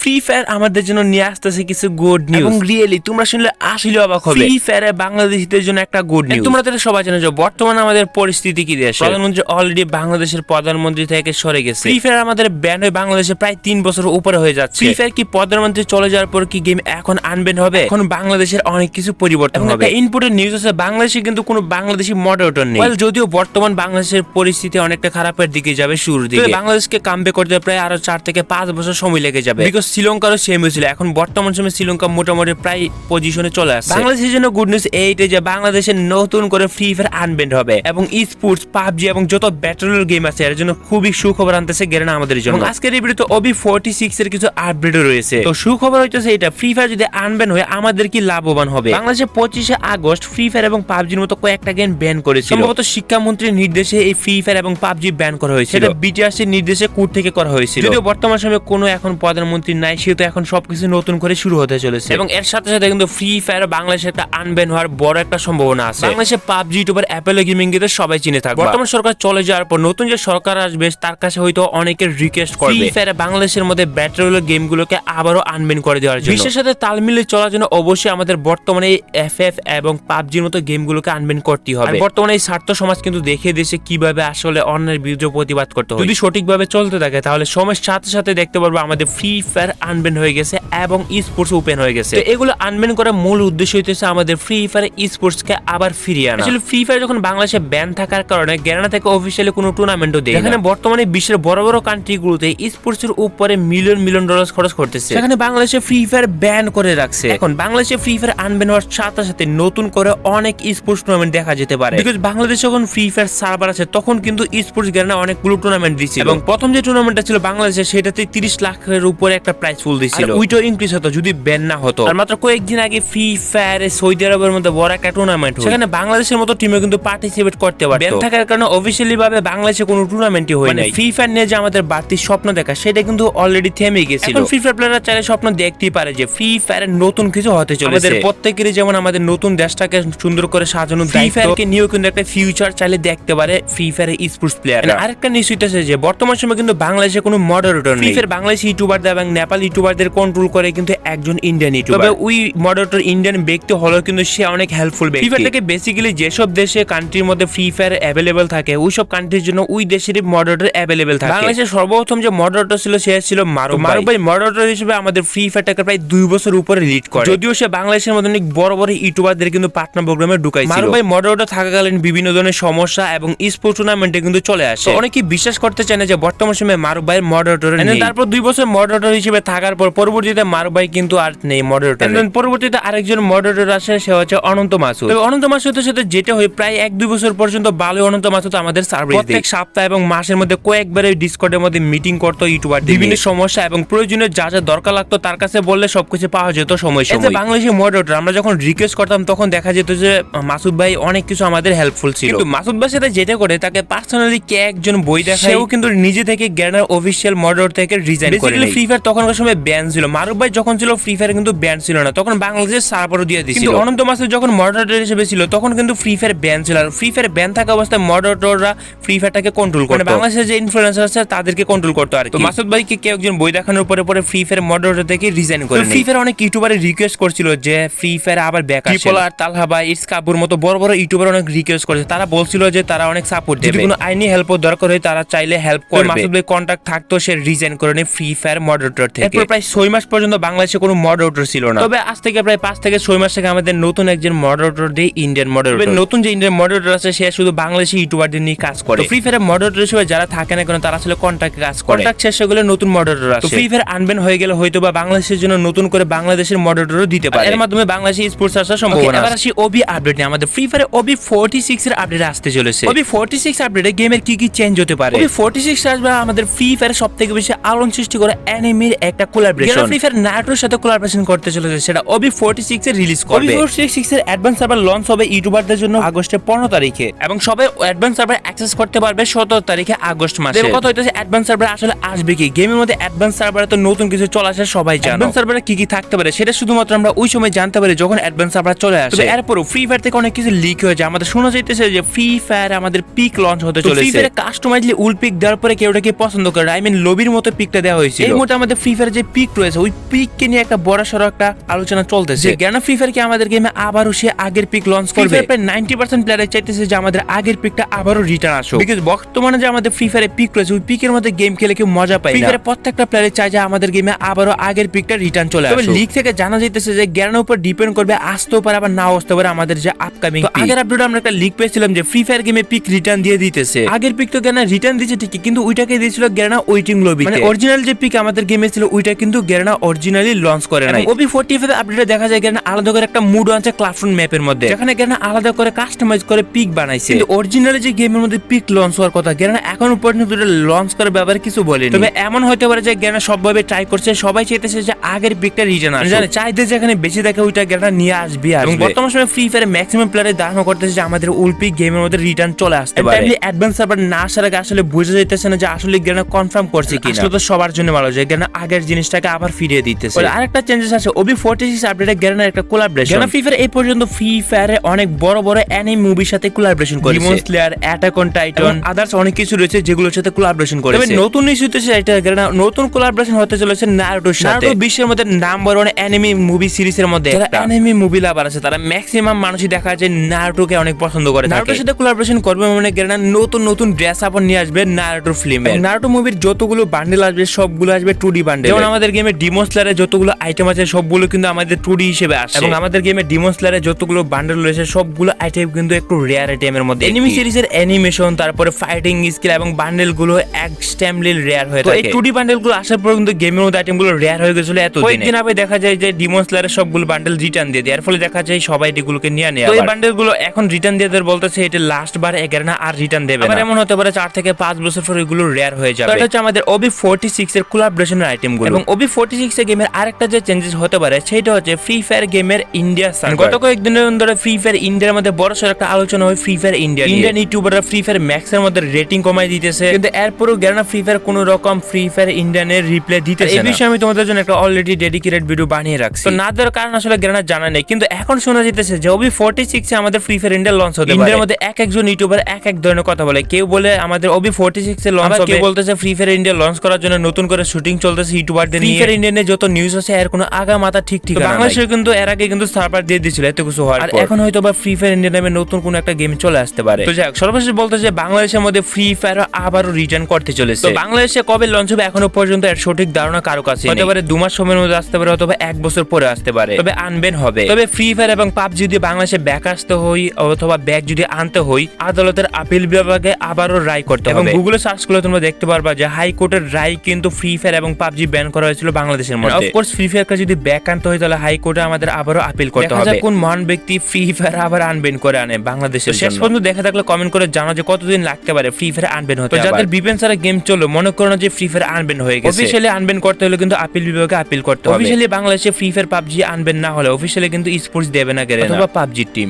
Free fire আমাদের জন্য নিয়ে আসতেছে কিছু গুড নিউজ এবং রিয়েলি তোমরা শুনলে আসলে অবাক হবে। ফ্রি ফায়ারে বাংলাদেশিদের জন্য একটা গুড নিউজ তোমরা তো সবাই জানো যে বর্তমানে আমাদের পরিস্থিতি কি দেশ? প্রধানমন্ত্রী অলরেডি বাংলাদেশের প্রধানমন্ত্রী থেকে সরে গেছে। ফ্রি ফায়ার আমাদের ব্যান হয়ে বাংলাদেশে প্রায় তিন বছর উপরে হয়ে যাচ্ছে। ফ্রি ফায়ার কি প্রধানমন্ত্রী চলে যাওয়ার পর কি গেম এখন আনবেন হবে? এখন বাংলাদেশের অনেক কিছু পরিবর্তন হবে। ইনপুটের নিউজ আছে বাংলাদেশে কিন্তু কোনো বাংলাদেশি মডারেটর নেই। যদিও বর্তমান বাংলাদেশের পরিস্থিতি অনেকটা খারাপের দিকে যাবে শুরুর দিকে। বাংলাদেশকে কামবে করতে প্রায় আরও চার থেকে পাঁচ বছর সময় লেগে যাবে। বিকজ শ্রীলঙ্কারও সেম হয়েছিল। এখন বর্তমান সময় শ্রীলঙ্কা মোটামুটি প্রায় পজিশনে চলে আসছে। বাংলাদেশের জন্য গুড নিউজ এইটাই যে বাংলাদেশে নতুন করে ফ্রি ফায়ার আনবেন্ড হবে এবং স্পোর্টস পাবজি এবং যত ব্যাটল গেম আছে এর জন্য খুবই সুখবর আনতেছে গেরেনা আমাদের জন্য। আজকের এই ভিডিওতে ওবি ফোর্টি সিক্স এর কিছু আপডেটও রয়েছে। তো সুখবর হইতেছে এটা ফ্রি ফায়ার যদি আনবেন হয়ে আমাদের কি লাভবান হবে? বাংলাদেশে পঁচিশে আগস্ট ফ্রি ফায়ার এবং পাবজির মতো কয়েকটা গেম ব্যান করেছে সম্ভবত শিক্ষামন্ত্রীর নির্দেশে এই ফ্রি ফায়ার এবং পাবজি ব্যান করা হয়েছে এটা বিটিআরসির নির্দেশে কুট থেকে করা হয়েছিল। যদিও বর্তমান সময়ে কোনো এখন প্রধানমন্ত্রী নাই সেহেতু এখন সবকিছু নতুন করে শুরু হতে চলেছে। এবং এর সাথে সাথে কিন্তু ফ্রি ফায়ার বাংলাদেশে একটা আনবেন হওয়ার বড় একটা সম্ভাবনা আছে। বাংলাদেশে পাবজি ইউটিউবার অ্যাপেল গেমিং কে সবাই চিনে থাকবে। বর্তমান সরকার চলে যাওয়ার পর নতুন যে সরকার আসবে তার কাছে হয়তো অনেকের রিকোয়েস্ট করবে। ফ্রি ফায়ার বাংলাদেশের মধ্যে ব্যাটল গেমগুলোকে আবারও আনবেন করে দেওয়ার জন্য। বিশ্বের সাথে তাল মিলিয়ে চলার জন্য অবশ্যই আমাদের বর্তমানে এফএফ এবং পাবজির মতো গেমগুলোকে আনবেন করতে হবে। বর্তমানে এই স্বার্থ সমাজ কিন্তু দেখিয়ে দিয়েছে কীভাবে আসলে অন্যের বিরুদ্ধে প্রতিবাদ করতে হবে যদি সঠিকভাবে চলতে থাকে তাহলে সময়ের সাথে সাথে দেখতে পারব আমাদের ফ্রি ফায়ার আনবেন হয়ে গেছে এবং স্পোর্টস ওপেন হয়ে গেছে। তো এগুলো আনবেন করার মূল উদ্দেশ্য হইতেছে আমাদের ফ্রি ফায়ার স্পোর্টস কে আবার ফিরিয়ে আনা। আসলে ফ্রি ফায়ার যখন বাংলাদেশে ব্যান থাকার কারণে গ্যারানা থেকে অফিসিয়ালি কোনো টুর্নামেন্টও দেয় এখানে বর্তমানে বিশ্বের বড় বড় কান্ট্রিগুলোতে ই স্পোর্টস এর উপরে মিলিয়ন মিলিয়ন ডলার খরচ করতেছে। সেখানে বাংলাদেশে ফ্রি ফায়ার ব্যান করে রাখছে। এখন বাংলাদেশে ফ্রি ফায়ার আনবেন হওয়ার সাথে সাথে নতুন করে অনেক স্পোর্টস টুর্নামেন্ট দেখা যেতে পারে। বিকজ বাংলাদেশে যখন ফ্রি ফায়ার সার্ভার আছে তখন কিন্তু স্পোর্টস গ্যারানা অনেকগুলো টুর্নামেন্ট দিচ্ছিল এবং প্রথম যে টুর্নামেন্টটা ছিল বাংলাদেশে সেটাতে তিরিশ লাখের উপরে একটা প্রাইস ফুল দিচ্ছিল ওইটাও ইনক্রিজ হতো যদি ব্যান না হতো। আর মাত্র কয়েকদিন আগে ফ্রি ফায়ারে সৌদি আরবের মধ্যে বড় একটা টুর্নামেন্ট সেখানে বাংলাদেশের মতো টিমে কিন্তু পার্টিসিপেট করতে পারে ব্যান থাকার কারণে অফিসিয়ালি ভাবে বাংলাদেশে কোনো টুর্নামেন্টই হয় না ফ্রি ফায়ার নিয়ে যে আমাদের বাড়তি স্বপ্ন দেখা সেটা কিন্তু অলরেডি থেমে গেছিল। এখন ফ্রি ফায়ার প্লেয়াররা চাইলে স্বপ্ন দেখতেই পারে যে ফ্রি ফায়ারের নতুন কিছু হতে চলেছে। আমাদের প্রত্যেকেরই যেমন আমাদের নতুন দেশটাকে সুন্দর করে সাজানো ফ্রি ফায়ারকে নিয়েও কিন্তু একটা ফিউচার চাইলে দেখতে পারে ফ্রি ফায়ারের স্পোর্টস প্লেয়ার আরেকটা নিশ্চয় আছে যে বর্তমান সময় কিন্তু বাংলাদেশে কোনো মডারেটর নেই। ফ্রি ফায়ার বাংলাদেশি ইউটিউবারদের এবং নেপাল ইউটিউবারদের কন্ট্রোল করে কিন্তু একজন ইন্ডিয়ান ইউটিউবার তবে ওই মডারেটর ইন্ডিয়ান ব্যক্তি হলেও কিন্তু সে অনেক হেল্পফুল ব্যক্তি। ফ্রি ফায়ারটাকে বেসিক্যালি যেসব দেশে কান্ট্রির মধ্যে ফ্রি ফায়ার অ্যাভেলেবল থাকে ওই সব কান্ট্রির জন্য ওই দেশেরই মডারেটর অ্যাভেলেবল থাকে। বাংলাদেশের সর্বপ্রথম যে মডারেটর ছিল সে ছিল মারুফ মারুফ ভাই মডারেটর হিসেবে আমাদের ফ্রি ফায়ারটাকে প্রায় দুই বছর উপরে লিড করে। যদিও সে বাংলাদেশের মধ্যে অনেক বড় বড় ইউটিউবারদের কিন্তু পার্টনার প্রোগ্রামে ঢুকাইছিল। মারুফ ভাই মডারেটর থাকাকালীন বিভিন্ন ধরনের সমস্যা এবং স্পোর্টস টুর্নামেন্টে কিন্তু চলে আসে। অনেকেই বিশ্বাস করতে চায় না যে বর্তমান সময়ে মারুফ ভাইয়ের মডারেটর তারপর দুই বছর মডারেটর হিসেবে থাকার পর পরবর্তীতে মারুফ ভাই কিন্তু আর নেই মডারেটর পরবর্তীতে আরেকজন মডারেটর আসে সে হচ্ছে অনন্ত মাসুদ। তবে অনন্ত মাসুদের সাথে যেটা হয় প্রায় এক দুই বছর পর্যন্ত ভালো অনন্ত মাসুদ আমাদের সার্ভিস প্রত্যেক সপ্তাহ এবং মাসের মধ্যে কয়েকবার ডিসকর্ডের মধ্যে মিটিং করতো ইউটিউবার বিভিন্ন সমস্যা এবং প্রয়োজনীয় যা যা দরকার লাগতো তার কাছে বললে সবকিছু পাওয়া যেত সময় সময়। বাংলাদেশের মডারেটর আমরা যখন রিকোয়েস্ট করতাম তখন দেখা যেত যে মাসুদ ভাই অনেক কিছু আমাদের হেল্পফুল ছিল। কিন্তু মাসুদ ভাই সাথে যেটা করে তাকে পার্সোনালি কে একজন বই দেখায় সেও কিন্তু নিজে থেকে জ্ঞানের অফিসিয়াল মডারেটর থেকে রিজাইন করে ফ্রি ফায়ার তখনকার সময় ব্যান ছিল। মারুফ ভাই যখন ছিল ফ্রি ফায়ার কিন্তু ব্যান ছিল না। তখন বাংলাদেশের সার্ভারও দিয়ে দিয়েছিল কিন্তু অনন্ত মাসুদ যখন মডারেটর হিসেবে ছিল তখন কিন্তু ফ্রি ফায়ার ব্যান ছিল। আর ফ্রি ফায়ার ব্যান থাকা অবস্থায় মডারেটররা ফ্রি ফায়ারটাকে কন্ট্রোল করে বাংলাদেশের যে ইনফ্লুয়েন্সার আছে তাদেরকে কন্ট্রোল করতো আর মাসুদ ভাইকে কেউ একজন বই দেখানোর পরে পরে ফ্রি ফায়ার মডারেটর থেকে রিজাইন করে ফ্রি ফায়ার অনেক ইউটিউবারে রিকোয়েস্ট করছিল যে ফ্রি ফায়ার আবার ব্যাক আসে। আর তালহা ভাই ইটস কাপুর মতো বড় বড় ইউটিউবার অনেক রিকোয়েস্ট করেছে। তারা বলছিল যে তারা অনেক সাপোর্ট দেবে। যদি কোনো আইনি হেল্পের দরকার হয় তারা চাইলে হেল্প করবে। মাসুদ ভাই কন্টাক্ট থাকতো সে রিজাইন করে ফ্রি ফায়ার মডারেটর থেকে। প্রায় ছয় মাস পর্যন্ত বাংলাদেশে কোনো মডারেটর ছিল না। তবে আজ থেকে প্রায় পাঁচ থেকে ছয় মাস থেকে আমাদের নতুন একজন মডারেটর দিয়ে ইন্ডিয়ান মডারেটর নতুন যে ইন্ডিয়ান মডারেটর আছে সে শুধু বাংলাদেশি ইউটিউবারদের নিয়ে কাজ করে। ফ্রি ফায়ার মডারেটর হিসেবে যারা থাকে না কেন তারা আসলে কন্ট্যাক্টে কাজ করে। কন্ট্যাক্ট শেষ হয়ে গেলে নতুন মডারেটর আসে। ফ্রি ফায়ার আনবেন হয়ে গেলে হয়তো বা বাংলাদেশের জন্য নতুন করে বাংলাদেশের মডারেটরও দিতে পারে। এর মাধ্যমে বাংলাদেশি স্পোর্টস আসার সম্ভাবনা এবার আসি ওবি আপডেট নিয়ে। আমাদের ফ্রি ফায়ার ওবি 46 এর আপডেট আসতে চলেছে। ওবি 46 আপডেটে গেমের কি কি চেঞ্জ হতে পারে? ওবি 46 আসবে আমাদের ফ্রি ফায়ার সবথেকে বেশি আলোড়ন সৃষ্টি করে অ্যানিমির একটা কোলাবরেশন ফ্রি ফায়ার নাটোর সাথে কোলাবরেশন করতে চলেছে সেটা ওবি 46 এর রিলিজ করবে। ওবি 46 এর অ্যাডভান্স সার্ভার লঞ্চ হবে ইউটিউবারদের জন্য আগস্টের 15 তারিখে। এবং সবাই অ্যাডভান্স সার্ভার অ্যাক্সেস করতে পারবে 17 তারিখে আগস্ট মাসে। এবার কথা হইতেছে অ্যাডভান্স সার্ভার আসলে আসবে কি? গেমের মধ্যে অ্যাডভান্স সার্ভারে তো নতুন কিছু চলে আসে সবাই জানে। অ্যাডভান্স সার্ভারে কি কি থাকতে পারে সেটা শুধুমাত্র আমরা ওই সময় জানতে পারি যখন অ্যাডভান্স সার্ভার চলে আসে। তবে এরপরও ফ্রি ফায়ার থেকে অনেক কিছু লিক হয়ে যায় আমাদের শোনা যাইতেছে যে ফ্রি ফায়ার আমাদের পিক লঞ্চ হতে চলেছে। ফ্রি ফায়ারে কাস্টমাইজলি উল পিক দেওয়ার পরে কেউ এটাকে পছন্দ করে। আই মিন লবির মতো পিকটা দেওয়া হয়েছিল। এই মুহূর্তে আমাদের ফ্রি ফ্রি ফায়ার যে পিক রয়েছে ওই পিককে নিয়ে একটা বড় সড়ো একটা আলোচনা চলতেছে। কেন ফ্রি ফায়ার কি আমাদের গেমে আবারও সে আগের পিক লঞ্চ করবে? প্রায় নাইনটি পার্সেন্ট প্লেয়ার চাইতেছে যে আমাদের আগের পিকটা আবারও রিটার্ন আসুক। বিকজ বর্তমানে যে আমাদের ফ্রি ফায়ারে পিক রয়েছে ওই পিকের মধ্যে গেম খেলে কেউ মজা পায় ফ্রি ফায়ারে প্রত্যেকটা প্লেয়ারে চায় যে আমাদের গেমে আবারও আগের পিকটা রিটার্ন চলে আসে লিগ থেকে জানা যাইতেছে যে জ্ঞানের উপর ডিপেন্ড করবে আসতেও পারে আবার নাও আসতে পারে আমাদের যে আপকামিং আগের আপডেট আমরা একটা লিগ পেয়েছিলাম যে ফ্রি ফায়ার গেমে পিক রিটার্ন দিয়ে দিতেছে। আগের পিক তো জ্ঞানা রিটার্ন দিয়েছে ঠিকই কিন্তু ওইটাকে দিয়েছিল জ্ঞানা ওয়েটিং লবি মানে অরিজিনাল যে পিক আমাদের গেমে ছিল ওইটা কিন্তু জ্ঞানা অরিজিনালি লঞ্চ করে নাই। ওবি ফোর্টি ফাইভ আপডেটে দেখা যায় জ্ঞানা আলাদা করে একটা মুড আছে ক্লাসরুম ম্যাপের মধ্যে। যেখানে জ্ঞানা আলাদা করে কাস্টমাইজ করে পিক বানাইছে। কিন্তু অরিজিনালি যে গেমের মধ্যে পিক লঞ্চ হওয়ার কথা জ্ঞানা এখনও পর্যন্ত লঞ্চ করার ব্যাপারে কিছু বলেনি। তবে এমন হতে পারে যে জ্ঞানা সবভাবে ট্রাই করছে সবাই চাইতেছে যে আগের পিকটা রিটার্ন আসে জানে চাইতে যেখানে বেশি থাকে ওইটা জ্ঞানা নিয়ে আসবে এবং বর্তমান সময় ফ্রি ফায়ারে ম্যাক্সিমাম প্লেয়ারে ধারণা করতেছে যে আমাদের উলপি গেমের মধ্যে রিটার্ন চলে আসতে পারে। অ্যাডভান্স সার্ভার না আসার আগে আসলে বুঝে যাইতেছে না যে আসলে জ্ঞানা কনফার্ম করছে কি আসলে তো সবার জন্য ভালো যে জ্ঞানা আগের জিনিসটাকে আবার ফিরিয়ে দিতেছে। আরেকটা চেঞ্জেস আছে ওবি ফোর্টি সিক্স আপডেটে জ্ঞানের একটা কোলাবরেশন জ্ঞানা ফ্রি ফায়ার এই পর্যন্ত ফ্রি ফায়ারে অনেক বড় বড় অ্যানিম মুভির সাথে কোলাবরেশন করেছে। Demon Slayer Attack on Titan others অনেক কিছু রয়েছে যেগুলোর সাথে কোলাবরেশন করেছে। তবে নতুন ইস্যু হচ্ছে এটা জ্ঞানা নতুন কোলাবরেশন হতে চলেছে নারুটোর সাথে। নারুটো বিশ্বের মধ্যে নাম্বার ওয়ান অ্যানিমি মুভি সিরিজের মধ্যে যারা অ্যানিমি মুভি লাভার আছে তারা ম্যাক্সিমাম মানুষই দেখা যায় নারুটোকে অনেক পছন্দ করে নারুটোর সাথে কোলাবরেশন করবে মানে জ্ঞানা নতুন নতুন ড্রেস আপ নিয়ে আসবে নারুটোর ফিল্মে নারুটো মুভির যতগুলো বান্ডেল আসবে সবগুলো আসবে টু ডি বান্ডেল যেমন আমাদের গেমে ডিমোসলারে যতগুলো আইটেম আছে সবগুলো কিন্তু আমাদের টু ডি হিসেবে আসে এবং আমাদের গেমে ডিমোসলারে যতগুলো বান্ডেল রয়েছে সবগুলো আইটেম কিন্তু একটু রেয়ার আইটেমের মধ্যে এনিমি সিরিজের অ্যানিমেশন তারপরে ফাইটিং স্কিল এবং বান্ডেলগুলো এক্সট্রিমলি রেয়ার হয়ে থাকে এই টু ডি বান্ডেলগুলো আসার পর কিন্তু গেমের মধ্যে আইটেমগুলো রেয়ার হয়ে গেছিল এত দিন আগে দেখা যায় যে ডিমোসলারের সবগুলো বান্ডেল রিটার্ন দিয়ে দেয়। এর ফলে দেখা যায় সবাই এগুলোকে নিয়ে নেয় তো এই বান্ডেলগুলো এখন রিটার্ন দিয়ে দেয় বলতেছে এটা লাস্ট বার এগারো না আর রিটার্ন দেবে এমন হতে পারে চার থেকে পাঁচ বছর পর এগুলো রেয়ার হয়ে যাবে এটা হচ্ছে আমাদের ওবি ফোর্টি সিক্স এর কোলাবরেশনের আইটেম গুলো এবং ওবি ফোর্টি সিক্স গেমের আরেকটা যে চেঞ্জেস হতে পারে সেটা হচ্ছে ফ্রি ফায়ার গেমের ইন্ডিয়া গত কয়েকদিনের ধরে ফ্রি ফায়ার ইন্ডিয়ার মধ্যে বড় সড় একটা আলোচনা হয় ফ্রি ফায়ার ইন্ডিয়া ইন্ডিয়ান ইউটিউবাররা ফ্রি ফায়ার ম্যাক্স এর মধ্যে রেটিং কমাই দিতেছে। কিন্তু এরপরও গেরানা ফ্রি ফায়ার কোন রকম ফ্রি ফায়ার ইন্ডিয়ানের রিপ্লে দিতেছে এই বিষয়ে আমি তোমাদের জন্য একটা অলরেডি ডেডিকেটেড ভিডিও বানিয়ে রাখছি। তো না দেওয়ার কারণ আসলে গেরানা জানা নেই। কিন্তু এখন শোনা যেতেছে যে ওবি ফোর্টি সিক্স এ আমাদের ফ্রি ফায়ার ইন্ডিয়া লঞ্চ হতে ইন্ডিয়ার মধ্যে এক একজন ইউটিউবার এক এক ধরনের কথা বলে। কেউ বলে আমাদের ওবি ফোর্টি সিক্স এ লঞ্চ হবে। কেউ বলতেছে ফ্রি ফায়ার ইন্ডিয়া লঞ্চ করার জন্য নতুন করে শুটিং চলতেছে। ইউটিউবারদের নিয়ে। ফ্রি ফায়ার ইন্ডিয়ানে যত নিউজ আছে এর কোনো আগা মাথা ঠিক ঠিক বাংলাদেশে কিন্তু এর আগে কিন্তু সার্ভার দিয়ে দিয়েছিল এত কিছু হওয়ার আর এখন হয়তো বা ফ্রি ফায়ার ইন্ডিয়া নামে নতুন কোন একটা গেম চলে আসতে পারে। তো যাক সর্বশেষ বলতে যে বাংলাদেশের মধ্যে ফ্রি ফায়ার আবারও রিটার্ন করতে চলেছে। তো বাংলাদেশে কবে লঞ্চ হবে এখনও পর্যন্ত এর সঠিক ধারণা কারও কাছে হতে পারে দু মাস সময়ের মধ্যে আসতে পারে অথবা এক বছর পরে আসতে পারে। তবে আনবেন হবে। তবে ফ্রি ফায়ার এবং পাব যদি বাংলাদেশে ব্যাক আসতে হই অথবা ব্যাক যদি আনতে হই আদালতের আপিল বিভাগে আবারও রায় করতে হবে। গুগলে সার্চ করলে তোমরা দেখতে পারবা যে হাইকোর্টের রায় কিন্তু ফ্রি ফায়ার এবং পাবজি ব্যান করা হয়েছিল বাংলাদেশের মধ্যে। অফকোর্স ফ্রি ফায়ারকে যদি ব্যাক আনতে হয় তাহলে হাইকোর্টে আমাদের আবারও আপিল করতে হবে। কোন মহান ব্যক্তি ফ্রি ফায়ার আবার আনবেন করে আনে বাংলাদেশের শেষ পর্যন্ত দেখা থাকলে কমেন্ট করে জানো যে কতদিন লাগতে পারে ফ্রি ফায়ার আনবেন হতে যাদের বিপেন ছাড়া গেম চলো মনে করো না যে ফ্রি ফায়ার আনবেন হয়ে গেছে। অফিসিয়ালি আনবেন করতে হলে কিন্তু আপিল বিভাগে আপিল করতে হবে। অফিসিয়ালি বাংলাদেশে ফ্রি ফায়ার পাবজি আনবেন না হলে অফিসিয়ালি কিন্তু স্পোর্টস দেবে না গেলে অথবা পাবজি টিম